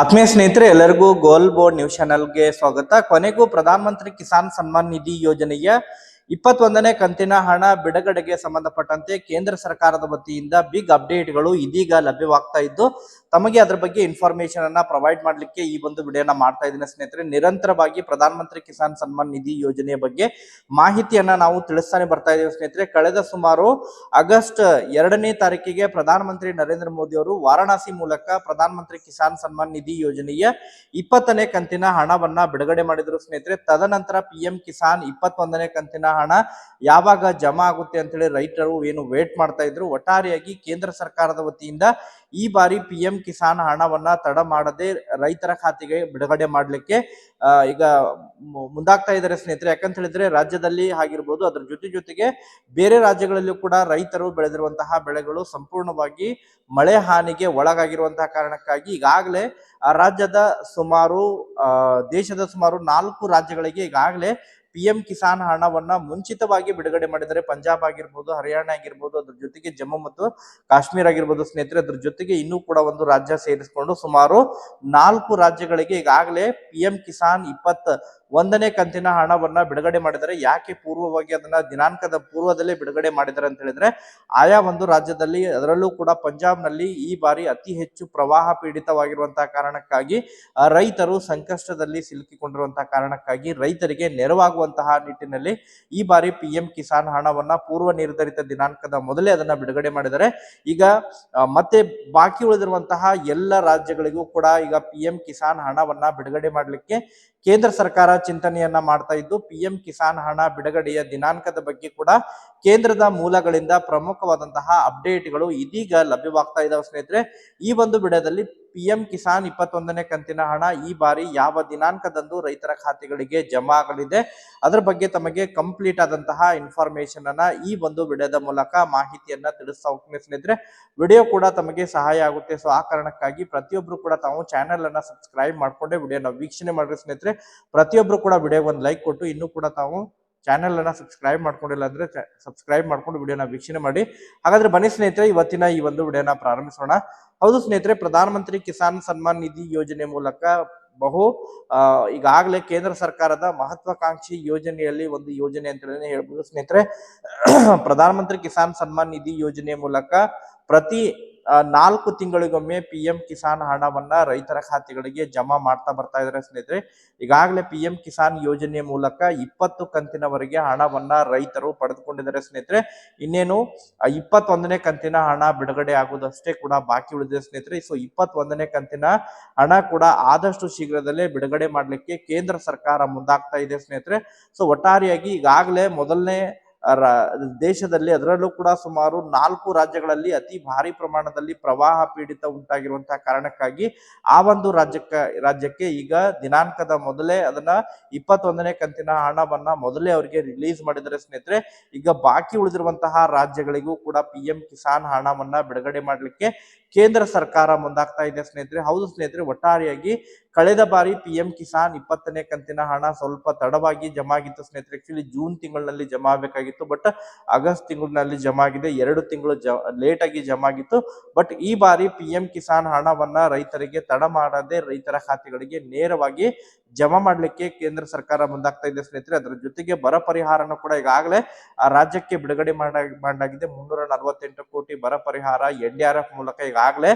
ಆತ್ಮೀಯ ಸ್ನೇಹಿತರೆ, ಎಲ್ಲರಿಗೂ ಗೋಲ್ ಬೋರ್ಡ್ ನ್ಯೂಸ್ ಚಾನೆಲ್ಗೆ ಸ್ವಾಗತ. ಕೊನೆಗೂ ಪ್ರಧಾನಮಂತ್ರಿ ಕಿಸಾನ್ ಸನ್ಮಾನ್ ನಿಧಿ ಯೋಜನೆಯ ಇಪ್ಪತ್ತೊಂದನೇ ಕಂತಿನ ಹಣ ಬಿಡುಗಡೆಗೆ ಸಂಬಂಧಪಟ್ಟಂತೆ ಕೇಂದ್ರ ಸರ್ಕಾರದ ವತಿಯಿಂದ ಬಿಗ್ ಅಪ್ಡೇಟ್ಗಳು ಇದೀಗ ಲಭ್ಯವಾಗ್ತಾ ಇದ್ದು ತಮಗೆ ಅದರ ಬಗ್ಗೆ ಇನ್ಫಾರ್ಮೇಶನ್ ಅನ್ನ ಪ್ರೊವೈಡ್ ಮಾಡ್ಲಿಕ್ಕೆ ಈ ಒಂದು ವಿಡಿಯೋನ ಮಾಡ್ತಾ ಇದ್ದೀನಿ ಸ್ನೇಹಿತರೆ. ನಿರಂತರವಾಗಿ ಪ್ರಧಾನಮಂತ್ರಿ ಕಿಸಾನ್ ಸನ್ಮಾನ್ ನಿಧಿ ಯೋಜನೆಯ ಬಗ್ಗೆ ಮಾಹಿತಿಯನ್ನ ನಾವು ತಿಳಿಸ್ತಾನೆ ಬರ್ತಾ ಇದ್ದೀವಿ ಸ್ನೇಹಿತರೆ. ಕಳೆದ ಸುಮಾರು ಆಗಸ್ಟ್ ಎರಡನೇ ತಾರೀಕಿಗೆ ಪ್ರಧಾನಮಂತ್ರಿ ನರೇಂದ್ರ ಮೋದಿ ಅವರು ವಾರಾಣಸಿ ಮೂಲಕ ಪ್ರಧಾನಮಂತ್ರಿ ಕಿಸಾನ್ ಸನ್ಮಾನ್ ನಿಧಿ ಯೋಜನೆಯ ಇಪ್ಪತ್ತನೇ ಕಂತಿನ ಹಣವನ್ನ ಬಿಡುಗಡೆ ಮಾಡಿದ್ರು ಸ್ನೇಹಿತರೆ. ತದನಂತರ ಪಿ ಎಂ ಕಿಸಾನ್ ಇಪ್ಪತ್ತೊಂದನೇ ಕಂತಿನ ಹಣ ಯಾವಾಗ ಜಮಾ ಆಗುತ್ತೆ ಅಂತೇಳಿ ರೈತರು ಏನು ವೇಟ್ ಮಾಡ್ತಾ ಇದ್ರು. ಒಟ್ಟಾರೆಯಾಗಿ ಕೇಂದ್ರ ಸರ್ಕಾರದ ವತಿಯಿಂದ ಈ ಬಾರಿ ಪಿ ಎಂ ಕಿಸಾನ್ ಹಣವನ್ನ ತಡ ಮಾಡದೆ ರೈತರ ಖಾತೆಗೆ ಬಿಡುಗಡೆ ಮಾಡಲಿಕ್ಕೆ ಈಗ ಮುಂದಾಗ್ತಾ ಇದ್ದಾರೆ ಸ್ನೇಹಿತರೆ. ಯಾಕಂತ ಹೇಳಿದ್ರೆ ರಾಜ್ಯದಲ್ಲಿ ಆಗಿರ್ಬೋದು, ಅದ್ರ ಜೊತೆ ಜೊತೆಗೆ ಬೇರೆ ರಾಜ್ಯಗಳಲ್ಲೂ ಕೂಡ ರೈತರು ಬೆಳೆದಿರುವಂತಹ ಬೆಳೆಗಳು ಸಂಪೂರ್ಣವಾಗಿ ಮಳೆ ಹಾನಿಗೆ ಒಳಗಾಗಿರುವಂತಹ ಕಾರಣಕ್ಕಾಗಿ ಈಗಾಗಲೇ ರಾಜ್ಯದ ಸುಮಾರು ದೇಶದ ಸುಮಾರು ನಾಲ್ಕು ರಾಜ್ಯಗಳಿಗೆ ಈಗಾಗಲೇ ಪಿ ಎಂ ಕಿಸಾನ್ ಹಣವನ್ನ ಮುಂಚಿತವಾಗಿ ಬಿಡುಗಡೆ ಮಾಡಿದರೆ ಪಂಜಾಬ್ ಆಗಿರ್ಬೋದು, ಹರಿಯಾಣ ಆಗಿರ್ಬೋದು, ಅದ್ರ ಜೊತೆಗೆ ಜಮ್ಮು ಮತ್ತು ಕಾಶ್ಮೀರ ಆಗಿರ್ಬೋದು ಸ್ನೇಹಿತರೆ, ಅದ್ರ ಜೊತೆಗೆ ಇನ್ನೂ ಕೂಡ ಒಂದು ರಾಜ್ಯ ಸೇರಿಸಿಕೊಂಡು ಸುಮಾರು ನಾಲ್ಕು ರಾಜ್ಯಗಳಿಗೆ ಈಗಾಗಲೇ ಪಿ ಎಂ ಕಿಸಾನ್ ಇಪ್ಪತ್ತ ಒಂದನೇ ಕಂತಿನ ಹಣವನ್ನ ಬಿಡುಗಡೆ ಮಾಡಿದರೆ ಯಾಕೆ ಪೂರ್ವವಾಗಿ ಅದನ್ನ ದಿನಾಂಕದ ಪೂರ್ವದಲ್ಲೇ ಬಿಡುಗಡೆ ಮಾಡಿದ್ದಾರೆ ಅಂತ ಹೇಳಿದ್ರೆ, ಆಯಾ ಒಂದು ರಾಜ್ಯದಲ್ಲಿ ಅದರಲ್ಲೂ ಕೂಡ ಪಂಜಾಬ್ನಲ್ಲಿ ಈ ಬಾರಿ ಅತಿ ಹೆಚ್ಚು ಪ್ರವಾಹ ಪೀಡಿತವಾಗಿರುವಂತಹ ಕಾರಣಕ್ಕಾಗಿ ರೈತರು ಸಂಕಷ್ಟದಲ್ಲಿ ಸಿಲುಕಿಕೊಂಡಿರುವಂತಹ ಕಾರಣಕ್ಕಾಗಿ ರೈತರಿಗೆ ನೆರವಾಗುವಂತಹ ನಿಟ್ಟಿನಲ್ಲಿ ಈ ಬಾರಿ ಪಿ ಎಂ ಕಿಸಾನ್ ಹಣವನ್ನ ಪೂರ್ವ ನಿರ್ಧರಿತ ದಿನಾಂಕದ ಮೊದಲೇ ಅದನ್ನ ಬಿಡುಗಡೆ ಮಾಡಿದರೆ ಈಗ ಮತ್ತೆ ಬಾಕಿ ಉಳಿದಿರುವಂತಹ ಎಲ್ಲ ರಾಜ್ಯಗಳಿಗೂ ಕೂಡ ಈಗ ಪಿ ಎಂ ಕಿಸಾನ್ ಹಣವನ್ನ ಬಿಡುಗಡೆ ಮಾಡಲಿಕ್ಕೆ ಕೇಂದ್ರ ಸರ್ಕಾರ ಚಿಂತನೆಯನ್ನ ಮಾಡ್ತಾ ಇದ್ದು ಪಿ ಎಂ ಕಿಸಾನ್ ಹಣ ಬಿಡುಗಡೆಯ ದಿನಾಂಕದ ಬಗ್ಗೆ ಕೂಡ ಕೇಂದ್ರದ ಮೂಲಗಳಿಂದ ಪ್ರಮುಖವಾದಂತಹ ಅಪ್ಡೇಟ್ಗಳು ಇದೀಗ ಲಭ್ಯವಾಗ್ತಾ ಇದಾವೆ ಸ್ನೇಹಿತರೆ. ಈ ಒಂದು ವಿಡಿಯೋದಲ್ಲಿ ಪಿ ಎಂ ಕಿಸಾನ್ ಇಪ್ಪತ್ತೊಂದನೇ ಕಂತಿನ ಹಣ ಈ ಬಾರಿ ಯಾವ ದಿನಾಂಕದಂದು ರೈತರ ಖಾತೆಗಳಿಗೆ ಜಮಾ ಆಗಲಿದೆ ಅದರ ಬಗ್ಗೆ ತಮಗೆ ಕಂಪ್ಲೀಟ್ ಆದಂತಹ ಇನ್ಫಾರ್ಮೇಶನ್ ಅನ್ನ ಈ ಒಂದು ವಿಡಿಯೋದ ಮೂಲಕ ಮಾಹಿತಿಯನ್ನ ತಿಳಿಸ್ತಾ ಹೋಗ್ತೀನಿ ಸ್ನೇಹಿತರೆ. ವಿಡಿಯೋ ಕೂಡ ತಮಗೆ ಸಹಾಯ ಆಗುತ್ತೆ, ಸೊ ಆ ಕಾರಣಕ್ಕಾಗಿ ಪ್ರತಿಯೊಬ್ರು ಕೂಡ ತಾವು ಚಾನೆಲ್ ಅನ್ನ ಸಬ್ಸ್ಕ್ರೈಬ್ ಮಾಡ್ಕೊಂಡೆ ವಿಡಿಯೋನ ವೀಕ್ಷಣೆ ಮಾಡ್ರಿ ಸ್ನೇಹಿತರೆ. ಪ್ರತಿಯೊಬ್ರು ಕೂಡ ವಿಡಿಯೋಗೆ ಒಂದು ಲೈಕ್ ಕೊಟ್ಟು ಇನ್ನೂ ಕೂಡ ತಾವು ಚಾನೆಲ್ ಅನ್ನ ಸಬ್ಸ್ಕ್ರೈಬ್ ಮಾಡ್ಕೊಂಡಿಲ್ಲ ಅಂದ್ರೆ ಸಬ್ಸ್ಕ್ರೈಬ್ ಮಾಡ್ಕೊಂಡು ವಿಡಿಯೋನ ವೀಕ್ಷಣೆ ಮಾಡಿ. ಹಾಗಾದ್ರೆ ಬನ್ನಿ ಸ್ನೇಹಿತರೆ, ಇವತ್ತಿನ ಈ ಒಂದು ವಿಡಿಯೋನ ಪ್ರಾರಂಭಿಸೋಣ. ಹೌದು ಸ್ನೇಹಿತರೆ ಪ್ರಧಾನ ಮಂತ್ರಿ ಕಿಸಾನ್ ಸನ್ಮಾನ್ ನಿಧಿ ಯೋಜನೆ ಮೂಲಕ ಬಹು ಈಗಾಗಲೇ ಕೇಂದ್ರ ಸರ್ಕಾರದ ಮಹತ್ವಾಕಾಂಕ್ಷಿ ಯೋಜನೆಯಲ್ಲಿ ಒಂದು ಯೋಜನೆ ಅಂತ ಹೇಳಿ ಹೇಳ್ಬೋದು ಸ್ನೇಹಿತರೆ. ಪ್ರಧಾನ ಮಂತ್ರಿ ಕಿಸಾನ್ ಸನ್ಮಾನ್ ನಿಧಿ ಯೋಜನೆ ಮೂಲಕ ಪ್ರತಿ ನಾಲ್ಕು ತಿಂಗಳಿಗೊಮ್ಮೆ ಪಿ ಎಂ ಕಿಸಾನ್ ಹಣವನ್ನ ರೈತರ ಖಾತೆಗಳಿಗೆ ಜಮಾ ಮಾಡ್ತಾ ಬರ್ತಾ ಇದ್ದಾರೆ ಸ್ನೇಹಿತರೆ. ಈಗಾಗಲೇ ಪಿ ಎಂ ಕಿಸಾನ್ ಯೋಜನೆಯ ಮೂಲಕ ಇಪ್ಪತ್ತು ಕಂತಿನವರೆಗೆ ಹಣವನ್ನ ರೈತರು ಪಡೆದುಕೊಂಡಿದ್ದಾರೆ ಸ್ನೇಹಿತರೆ. ಇನ್ನೇನು ಇಪ್ಪತ್ತೊಂದನೇ ಕಂತಿನ ಹಣ ಬಿಡುಗಡೆ ಆಗುವುದಷ್ಟೇ ಕೂಡ ಬಾಕಿ ಉಳಿದಿದೆ ಸ್ನೇಹಿತರೆ. ಸೊ ಇಪ್ಪತ್ತೊಂದನೇ ಕಂತಿನ ಹಣ ಕೂಡ ಆದಷ್ಟು ಶೀಘ್ರದಲ್ಲೇ ಬಿಡುಗಡೆ ಮಾಡಲಿಕ್ಕೆ ಕೇಂದ್ರ ಸರ್ಕಾರ ಮುಂದಾಗ್ತಾ ಇದೆ ಸ್ನೇಹಿತರೆ. ಸೊ ಒಟ್ಟಾರೆಯಾಗಿ ಈಗಾಗಲೇ ಮೊದಲನೇ ದೇಶದಲ್ಲಿ ಅದರಲ್ಲೂ ಕೂಡ ಸುಮಾರು ನಾಲ್ಕು ರಾಜ್ಯಗಳಲ್ಲಿ ಅತಿ ಭಾರಿ ಪ್ರಮಾಣದಲ್ಲಿ ಪ್ರವಾಹ ಪೀಡಿತ ಉಂಟಾಗಿರುವಂತಹ ಕಾರಣಕ್ಕಾಗಿ ಆ ಒಂದು ರಾಜ್ಯಕ್ಕೆ ರಾಜ್ಯಕ್ಕೆ ಈಗ ದಿನಾಂಕದ ಮೊದಲೇ ಅದನ್ನ ಇಪ್ಪತ್ತೊಂದನೇ ಕಂತಿನ ಹಣವನ್ನ ಮೊದಲೇ ಅವರಿಗೆ ರಿಲೀಸ್ ಮಾಡಿದರೆ ಸ್ನೇಹಿತರೆ. ಈಗ ಬಾಕಿ ಉಳಿದಿರುವಂತಹ ರಾಜ್ಯಗಳಿಗೂ ಕೂಡ ಪಿ ಎಂ ಕಿಸಾನ್ ಹಣವನ್ನ ಬಿಡುಗಡೆ ಮಾಡಲಿಕ್ಕೆ ಕೇಂದ್ರ ಸರ್ಕಾರ ಮುಂದಾಗ್ತಾ ಇದೆ ಸ್ನೇಹಿತರೆ. ಹೌದು ಸ್ನೇಹಿತರೆ, ಒಟ್ಟಾರೆಯಾಗಿ ಕಳೆದ ಬಾರಿ ಪಿ ಎಂ ಕಿಸಾನ್ ಇಪ್ಪತ್ತನೇ ಕಂತಿನ ಹಣ ಸ್ವಲ್ಪ ತಡವಾಗಿ ಜಮಾ ಆಗಿತ್ತು ಸ್ನೇಹಿತರೆ. ಆಕ್ಚುಲಿ ಜೂನ್ ತಿಂಗಳಿನಲ್ಲಿ ಜಮಾ ಆಗಬೇಕಾಗಿತ್ತು ಬಟ್ ಆಗಸ್ಟ್ ತಿಂಗಳಿನಲ್ಲಿ ಜಮಾ ಆಗಿದೆ. ಎರಡು ತಿಂಗಳು ಜ ಲೇಟ್ ಆಗಿ ಜಮಾ ಆಗಿತ್ತು. ಬಟ್ ಈ ಬಾರಿ ಪಿ ಎಂ ಕಿಸಾನ್ ಹಣವನ್ನ ರೈತರಿಗೆ ತಡ ಮಾಡದೆ ರೈತರ ಖಾತೆಗಳಿಗೆ ನೇರವಾಗಿ ಜಮಾ ಮಾಡ್ಲಿಕ್ಕೆ ಕೇಂದ್ರ ಸರ್ಕಾರ ಮುಂದಾಗ್ತಾ ಇದೆ ಸ್ನೇಹಿತರೆ. ಅದರ ಜೊತೆಗೆ ಬರ ಪರಿಹಾರನ ಕೂಡ ಈಗಾಗಲೇ, ಆ, ರಾಜ್ಯಕ್ಕೆ ಬಿಡುಗಡೆ ಮಾಡ, ಮಾಡಲಾಗಿದೆ. ಮುನ್ನೂರ ನಲವತ್ತೆಂಟು ಕೋಟಿ ಬರ ಪರಿಹಾರ ಎನ್ ಡಿ ಆರ್ ಎಫ್ ಮೂಲಕ ಈಗಾಗಲೇ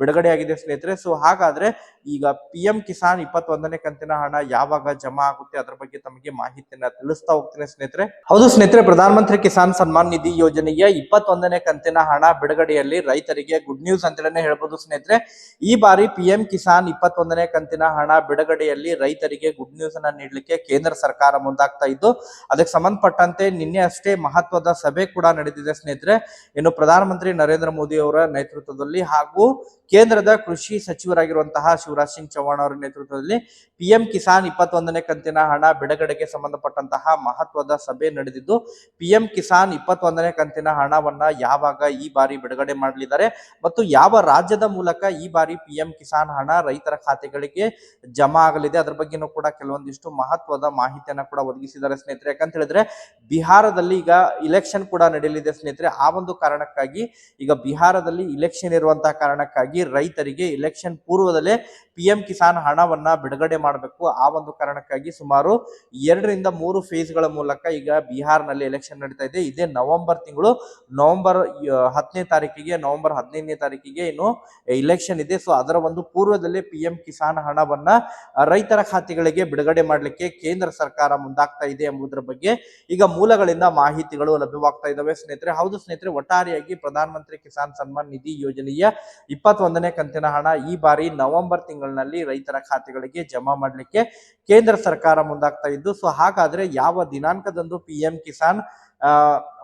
ಬಿಡುಗಡೆಯಾಗಿದೆ ಸ್ನೇಹಿತರೆ. ಸೊ ಹಾಗಾದ್ರೆ ಈಗ ಪಿ ಎಂ ಕಿಸಾನ್ ಇಪ್ಪತ್ತೊಂದನೇ ಕಂತಿನ ಹಣ ಯಾವಾಗ ಜಮಾ ಆಗುತ್ತೆ? ಅದ್ರ ಬಗ್ಗೆ ತಮಗೆ ಮಾಹಿತಿಯನ್ನ ತಿಳಿಸ್ತಾ ಹೋಗ್ತೇನೆ ಸ್ನೇಹಿತರೆ. ಹೌದು ಸ್ನೇಹಿತರೆ ಪ್ರಧಾನ ಮಂತ್ರಿ ಕಿಸಾನ್ ಸನ್ಮಾನ್ ನಿಧಿ ಯೋಜನೆಯ ಇಪ್ಪತ್ತೊಂದನೇ ಕಂತಿನ ಹಣ ಬಿಡುಗಡೆಯಲ್ಲಿ ರೈತರಿಗೆ ಗುಡ್ ನ್ಯೂಸ್ ಅಂತಲೇ ಹೇಳ್ಬೋದು ಸ್ನೇಹಿತರೆ. ಈ ಬಾರಿ ಪಿ ಎಂ ಕಿಸಾನ್ ಇಪ್ಪತ್ತೊಂದನೇ ಕಂತಿನ ಹಣ ಬಿಡುಗಡೆಯಲ್ಲಿ ರೈತರಿಗೆ ಗುಡ್ ನ್ಯೂಸ್ ಅನ್ನ ನೀಡಲಿಕ್ಕೆ ಕೇಂದ್ರ ಸರ್ಕಾರ ಮುಂದಾಗ್ತಾ ಇದ್ದು, ಅದಕ್ಕೆ ಸಂಬಂಧಪಟ್ಟಂತೆ ನಿನ್ನೆ ಅಷ್ಟೇ ಮಹತ್ವದ ಸಭೆ ಕೂಡ ನಡೆದಿದೆ ಸ್ನೇಹಿತರೆ. ಇನ್ನು ಪ್ರಧಾನಮಂತ್ರಿ ನರೇಂದ್ರ ಮೋದಿ ಅವರ ನೇತೃತ್ವದಲ್ಲಿ ಹಾಗೂ ಕೇಂದ್ರದ ಕೃಷಿ ಸಚಿವರಾಗಿರುವಂತಹ ಶಿವರಾಜ್ ಸಿಂಗ್ ಚೌಹಾಣ್ ಅವರ ನೇತೃತ್ವದಲ್ಲಿ ಪಿಎಂ ಕಿಸಾನ್ ಇಪ್ಪತ್ತೊಂದನೇ ಕಂತಿನ ಹಣ ಬಿಡುಗಡೆಗೆ ಸಂಬಂಧಪಟ್ಟಂತಹ ಮಹತ್ವದ ಸಭೆ ನಡೆದಿದ್ದು, ಪಿಎಂ ಕಿಸಾನ್ ಇಪ್ಪತ್ತೊಂದನೇ ಕಂತಿನ ಹಣವನ್ನ ಯಾವಾಗ ಈ ಬಾರಿ ಬಿಡುಗಡೆ ಮಾಡಲಿದ್ದಾರೆ ಮತ್ತು ಯಾವ ರಾಜ್ಯದ ಮೂಲಕ ಈ ಬಾರಿ ಪಿಎಂ ಕಿಸಾನ್ ಹಣ ರೈತರ ಖಾತೆಗಳಿಗೆ ಜಮಾ ಆಗಲಿದೆ, ಅದರ ಬಗ್ಗೆ ಬಗ್ಗೆನೂ ಕೂಡ ಕೆಲವೊಂದಿಷ್ಟು ಮಹತ್ವದ ಮಾಹಿತಿಯನ್ನ ಕೂಡ ಒದಗಿಸಿದ್ದಾರೆ ಸ್ನೇಹಿತರೆ. ಯಾಕಂತ ಹೇಳಿದ್ರೆ ಬಿಹಾರದಲ್ಲಿ ಈಗ ಇಲೆಕ್ಷನ್ ಕೂಡ ನಡೆಯಲಿದೆ ಸ್ನೇಹಿತರೆ. ಆ ಒಂದು ಕಾರಣಕ್ಕಾಗಿ ಈಗ ಬಿಹಾರದಲ್ಲಿ ಇಲೆಕ್ಷನ್ ಇರುವಂತಹ ಕಾರಣಕ್ಕಾಗಿ ರೈತರಿಗೆ ಇಲೆಕ್ಷನ್ ಪೂರ್ವದಲ್ಲೇ ಪಿ ಎಂ ಕಿಸಾನ್ ಹಣವನ್ನ ಬಿಡುಗಡೆ ಮಾಡಬೇಕು. ಆ ಒಂದು ಕಾರಣಕ್ಕಾಗಿ ಸುಮಾರು ಎರಡರಿಂದ ಮೂರು ಫೇಸ್ಗಳ ಮೂಲಕ ಈಗ ಬಿಹಾರ್ನಲ್ಲಿ ಎಲೆಕ್ಷನ್ ನಡೀತಾ ಇದೆ. ಇದೇ ನವೆಂಬರ್ ತಿಂಗಳು, ನವೆಂಬರ್ ಹತ್ತನೇ ತಾರೀಕಿಗೆ, ನವೆಂಬರ್ ಹದಿನೈದನೇ ತಾರೀಕಿಗೆ ಏನು ಇಲೆಕ್ಷನ್ ಇದೆ. ಸೊ ಅದರ ಒಂದು ಪೂರ್ವದಲ್ಲೇ ಪಿ ಎಂ ಕಿಸಾನ್ ಹಣವನ್ನ ರೈತರ ಖಾತೆಗಳಿಗೆ ಬಿಡುಗಡೆ ಮಾಡಲಿಕ್ಕೆ ಕೇಂದ್ರ ಸರ್ಕಾರ ಮುಂದಾಗ್ತಾ ಇದೆ ಎಂಬುದರ ಬಗ್ಗೆ ಈಗ ಮೂಲಗಳಿಂದ ಮಾಹಿತಿಗಳು ಲಭ್ಯವಾಗ್ತಾ ಇದಾವೆ. ಸ್ನೇಹಿತರೆ, ಹೌದು ಸ್ನೇಹಿತರೆ, ಒಟ್ಟಾರೆಯಾಗಿ ಪ್ರಧಾನ ಮಂತ್ರಿ ಕಿಸಾನ್ ಸನ್ಮಾನ್ ನಿಧಿ ಯೋಜನೆಯ ಇಪ್ಪತ್ತೊಂದನೇ ಕಂತಿನ ಹಣ ಈ ಬಾರಿ ನವೆಂಬರ್ ತಿಂಗಳಿನಲ್ಲಿ ರೈತರ ಖಾತೆಗಳಿಗೆ ಜಮಾ ಮಾಡಲಿಕ್ಕೆ ಕೇಂದ್ರ ಸರ್ಕಾರ ಮುಂದಾಗ್ತಾ ಇದ್ದು, ಸೊ ಹಾಗಾದ್ರೆ ಯಾವ ದಿನಾಂಕದಂದು ಪಿ ಎಂ ಕಿಸಾನ್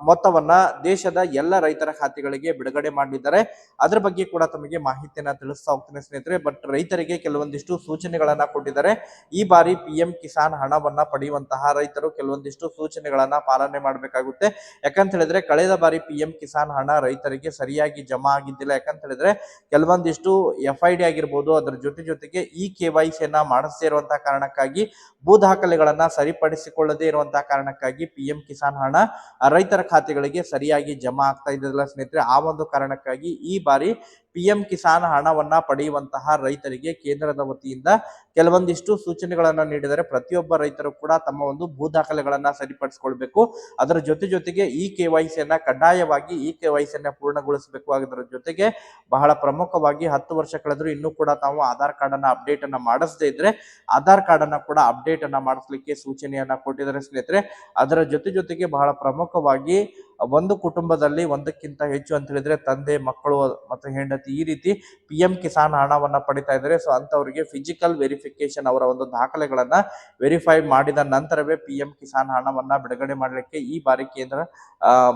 ಮೊತ್ತವನ್ನ ದೇಶದ ಎಲ್ಲ ರೈತರ ಖಾತೆಗಳಿಗೆ ಬಿಡುಗಡೆ ಮಾಡಿದ್ದಾರೆ. ಅದ್ರ ಬಗ್ಗೆ ಕೂಡ ತಮಗೆ ಮಾಹಿತಿಯನ್ನ ತಿಳಿಸ್ತಾ ಹೋಗ್ತೇನೆ ಸ್ನೇಹಿತರೆ. ಬಟ್ ರೈತರಿಗೆ ಕೆಲವೊಂದಿಷ್ಟು ಸೂಚನೆಗಳನ್ನ ಕೊಟ್ಟಿದ್ದಾರೆ. ಈ ಬಾರಿ ಪಿ ಕಿಸಾನ್ ಹಣವನ್ನ ಪಡೆಯುವಂತಹ ರೈತರು ಕೆಲವೊಂದಿಷ್ಟು ಸೂಚನೆಗಳನ್ನ ಪಾಲನೆ ಮಾಡಬೇಕಾಗುತ್ತೆ. ಯಾಕಂತ ಹೇಳಿದ್ರೆ ಕಳೆದ ಬಾರಿ ಪಿ ಕಿಸಾನ್ ಹಣ ರೈತರಿಗೆ ಸರಿಯಾಗಿ ಜಮಾ ಆಗಿದ್ದಿಲ್ಲ. ಯಾಕಂತ ಹೇಳಿದ್ರೆ ಕೆಲವೊಂದಿಷ್ಟು ಎಫ್ ಐ ಡಿ ಆಗಿರ್ಬೋದು, ಅದರ ಜೊತೆ ಜೊತೆಗೆ ಇ ಕೆ ವೈ ಸಿಯನ್ನ ಮಾಡಿಸದೇ ಇರುವಂತಹ ಕಾರಣಕ್ಕಾಗಿ ಭೂ ದಾಖಲೆಗಳನ್ನ ಸರಿಪಡಿಸಿಕೊಳ್ಳದೇ ಇರುವಂತಹ ಕಾರಣಕ್ಕಾಗಿ ಪಿ ಕಿಸಾನ್ ಹಣ ರೈತರ ಖಾತೆಗಳಿಗೆ ಸರಿಯಾಗಿ ಜಮಾ ಆಗ್ತಾ ಇದ್ದಿಲ್ಲ ಸ್ನೇಹಿತರೆ. ಆ ಒಂದು ಕಾರಣಕ್ಕಾಗಿ ಈ ಬಾರಿ ಪಿ ಎಂ ಕಿಸಾನ್ ಹಣವನ್ನ ಪಡೆಯುವಂತಹ ರೈತರಿಗೆ ಕೇಂದ್ರದ ವತಿಯಿಂದ ಕೆಲವೊಂದಿಷ್ಟು ಸೂಚನೆಗಳನ್ನ ನೀಡಿದರೆ ಪ್ರತಿಯೊಬ್ಬ ರೈತರು ಕೂಡ ತಮ್ಮ ಒಂದು ಭೂ ದಾಖಲೆಗಳನ್ನ ಸರಿಪಡಿಸಿಕೊಳ್ಬೇಕು. ಅದರ ಜೊತೆ ಜೊತೆಗೆ ಈ ಕೆ ವೈ ಕಡ್ಡಾಯವಾಗಿ ಈ ಕೆ ವೈ ಸಿಯನ್ನ ಪೂರ್ಣಗೊಳಿಸಬೇಕು. ಅದರ ಜೊತೆಗೆ ಬಹಳ ಪ್ರಮುಖವಾಗಿ ಹತ್ತು ವರ್ಷ ಕಳೆದ್ರು ಇನ್ನೂ ಕೂಡ ತಾವು ಆಧಾರ್ ಕಾರ್ಡ್ ಅನ್ನ ಅಪ್ಡೇಟ್ ಅನ್ನ ಮಾಡಿಸದೇ ಇದ್ರೆ ಆಧಾರ್ ಕಾರ್ಡ್ ಅನ್ನ ಕೂಡ ಅಪ್ಡೇಟ್ ಅನ್ನ ಮಾಡಿಸ್ಲಿಕ್ಕೆ ಸೂಚನೆಯನ್ನ ಕೊಟ್ಟಿದ್ದಾರೆ ಸ್ನೇಹಿತರೆ. ಅದರ ಜೊತೆ ಜೊತೆಗೆ ಬಹಳ ಪ್ರಮುಖವಾಗಿ ಒಂದು ಕುಟುಂಬದಲ್ಲಿ ಒಂದಕ್ಕಿಂತ ಹೆಚ್ಚು ಅಂತ ಹೇಳಿದ್ರೆ ತಂದೆ, ಮಕ್ಕಳು ಮತ್ತು ಹೆಂಡತಿ ಈ ರೀತಿ ಪಿ ಎಂ ಕಿಸಾನ್ ಹಣವನ್ನ ಪಡಿತಾ ಇದ್ದಾರೆ. ಸೊ ಅಂತವರಿಗೆ ಫಿಸಿಕಲ್ ವೆರಿಫಿಕೇಶನ್ ಅವರ ಒಂದು ದಾಖಲೆಗಳನ್ನ ವೆರಿಫೈ ಮಾಡಿದ ನಂತರವೇ ಪಿ ಎಂ ಕಿಸಾನ್ ಹಣವನ್ನ ಬಿಡುಗಡೆ ಮಾಡಲಿಕ್ಕೆ ಈ ಬಾರಿ ಕೇಂದ್ರ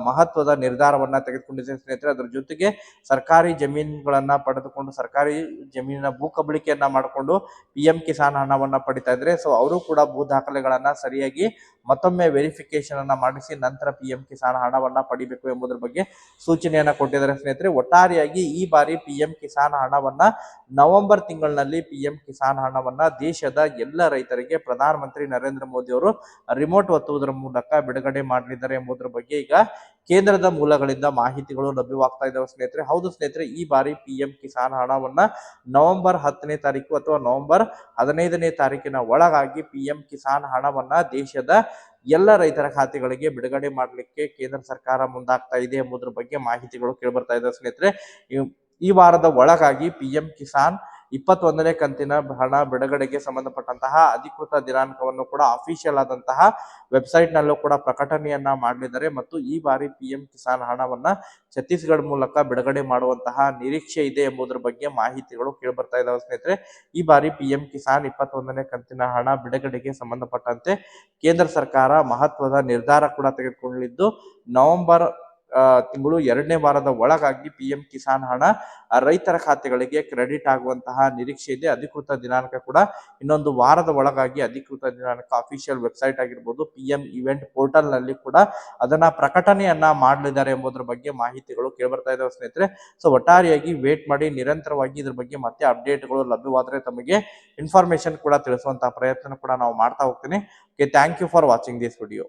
ಮಹತ್ವದ ನಿರ್ಧಾರವನ್ನ ತೆಗೆದುಕೊಂಡಿದೆ ಸ್ನೇಹಿತರೆ. ಅದರ ಜೊತೆಗೆ ಸರ್ಕಾರಿ ಜಮೀನುಗಳನ್ನ ಪಡೆದುಕೊಂಡು ಸರ್ಕಾರಿ ಜಮೀನಿನ ಭೂ ಕಬಳಿಕೆಯನ್ನ ಮಾಡಿಕೊಂಡು ಪಿ ಎಂ ಕಿಸಾನ್ ಹಣವನ್ನ ಪಡಿತಾ ಇದ್ರೆ ಸೊ ಅವರು ಕೂಡ ಭೂ ದಾಖಲೆಗಳನ್ನ ಸರಿಯಾಗಿ ಮತ್ತೊಮ್ಮೆ ವೆರಿಫಿಕೇಶನ್ ಅನ್ನ ಮಾಡಿಸಿ ನಂತರ ಪಿ ಎಂ ಕಿಸಾನ್ ಹಣವನ್ನ ಪಡಿಬೇಕು ಎಂಬುದರ ಬಗ್ಗೆ ಸೂಚನೆಯನ್ನ ಕೊಟ್ಟಿದ್ದಾರೆ ಸ್ನೇಹಿತರೆ. ಒಟ್ಟಾರೆಯಾಗಿ ಈ ಬಾರಿ ಪಿ ಎಂ ಕಿಸಾನ್ ಹಣವನ್ನ ನವೆಂಬರ್ ತಿಂಗಳಿನಲ್ಲಿ ಪಿ ಎಂ ಕಿಸಾನ್ ಹಣವನ್ನ ದೇಶದ ಎಲ್ಲ ರೈತರಿಗೆ ಪ್ರಧಾನಮಂತ್ರಿ ನರೇಂದ್ರ ಮೋದಿ ಅವರು ರಿಮೋಟ್ ಒತ್ತುವುದರ ಮೂಲಕ ಬಿಡುಗಡೆ ಮಾಡಲಿದ್ದಾರೆ ಎಂಬುದರ ಬಗ್ಗೆ ಈಗ ಕೇಂದ್ರದ ಮೂಲಗಳಿಂದ ಮಾಹಿತಿಗಳು ಲಭ್ಯವಾಗ್ತಾ ಇದ್ದಾವೆ ಸ್ನೇಹಿತರೆ. ಹೌದು ಸ್ನೇಹಿತರೆ, ಈ ಬಾರಿ ಪಿ ಕಿಸಾನ್ ಹಣವನ್ನ ನವೆಂಬರ್ ಹತ್ತನೇ ತಾರೀಕು ಅಥವಾ ನವೆಂಬರ್ ಹದಿನೈದನೇ ತಾರೀಕಿನ ಒಳಗಾಗಿ ಪಿ ಕಿಸಾನ್ ಹಣವನ್ನ ದೇಶದ ಎಲ್ಲ ರೈತರ ಖಾತೆಗಳಿಗೆ ಬಿಡುಗಡೆ ಮಾಡಲಿಕ್ಕೆ ಕೇಂದ್ರ ಸರ್ಕಾರ ಮುಂದಾಗ್ತಾ ಇದೆ ಎಂಬುದರ ಬಗ್ಗೆ ಮಾಹಿತಿಗಳು ಕೇಳಿಬರ್ತಾ ಇದ್ದಾವೆ ಸ್ನೇಹಿತರೆ. ಈ- ವಾರದ ಒಳಗಾಗಿ ಪಿ ಕಿಸಾನ್ ಇಪ್ಪತ್ತೊಂದನೇ ಕಂತಿನ ಹಣ ಬಿಡುಗಡೆಗೆ ಸಂಬಂಧಪಟ್ಟಂತಹ ಅಧಿಕೃತ ದಿನಾಂಕವನ್ನು ಕೂಡ ಅಫಿಷಿಯಲ್ ಆದಂತಹ ವೆಬ್ಸೈಟ್ ನಲ್ಲೂ ಕೂಡ ಪ್ರಕಟಣೆಯನ್ನ ಮಾಡಲಿದ್ದಾರೆ. ಮತ್ತು ಈ ಬಾರಿ ಪಿ ಕಿಸಾನ್ ಹಣವನ್ನ ಛತ್ತೀಸ್ಗಢ ಮೂಲಕ ಬಿಡುಗಡೆ ಮಾಡುವಂತಹ ನಿರೀಕ್ಷೆ ಇದೆ ಎಂಬುದರ ಬಗ್ಗೆ ಮಾಹಿತಿಗಳು ಕೇಳಿಬರ್ತಾ ಇದ್ದಾವೆ ಸ್ನೇಹಿತರೆ. ಈ ಬಾರಿ ಪಿ ಕಿಸಾನ್ ಇಪ್ಪತ್ತೊಂದನೇ ಕಂತಿನ ಹಣ ಬಿಡುಗಡೆಗೆ ಸಂಬಂಧಪಟ್ಟಂತೆ ಕೇಂದ್ರ ಸರ್ಕಾರ ಮಹತ್ವದ ನಿರ್ಧಾರ ಕೂಡ ತೆಗೆದುಕೊಳ್ಳಲಿದ್ದು ನವೆಂಬರ್ ತಿಂಗಳು ಎರಡನೇ ವಾರದ ಒಳಗಾಗಿ ಪಿ ಎಂ ಕಿಸಾನ್ ಹಣ ರೈತರ ಖಾತೆಗಳಿಗೆ ಕ್ರೆಡಿಟ್ ಆಗುವಂತಹ ನಿರೀಕ್ಷೆ ಇದೆ. ಅಧಿಕೃತ ದಿನಾಂಕ ಕೂಡ ಇನ್ನೊಂದು ವಾರದ ಒಳಗಾಗಿ ಅಧಿಕೃತ ದಿನಾಂಕ ಅಫಿಷಿಯಲ್ ವೆಬ್ಸೈಟ್ ಆಗಿರ್ಬೋದು ಪಿ ಎಂ ಇವೆಂಟ್ ಪೋರ್ಟಲ್ನಲ್ಲಿ ಕೂಡ ಅದನ್ನ ಪ್ರಕಟಣೆಯನ್ನ ಮಾಡಲಿದ್ದಾರೆ ಎಂಬುದರ ಬಗ್ಗೆ ಮಾಹಿತಿಗಳು ಕೇಳ್ಬರ್ತಾ ಇದಾವೆ ಸ್ನೇಹಿತರೆ. ಸೊ ಒಟ್ಟಾರೆಯಾಗಿ ವೇಟ್ ಮಾಡಿ, ನಿರಂತರವಾಗಿ ಇದ್ರ ಬಗ್ಗೆ ಮತ್ತೆ ಅಪ್ಡೇಟ್ಗಳು ಲಭ್ಯವಾದರೆ ತಮಗೆ ಇನ್ಫಾರ್ಮೇಶನ್ ಕೂಡ ತಿಳಿಸುವಂತಹ ಪ್ರಯತ್ನ ಕೂಡ ನಾವು ಮಾಡ್ತಾ ಹೋಗ್ತೀನಿ. Okay thank you for watching this video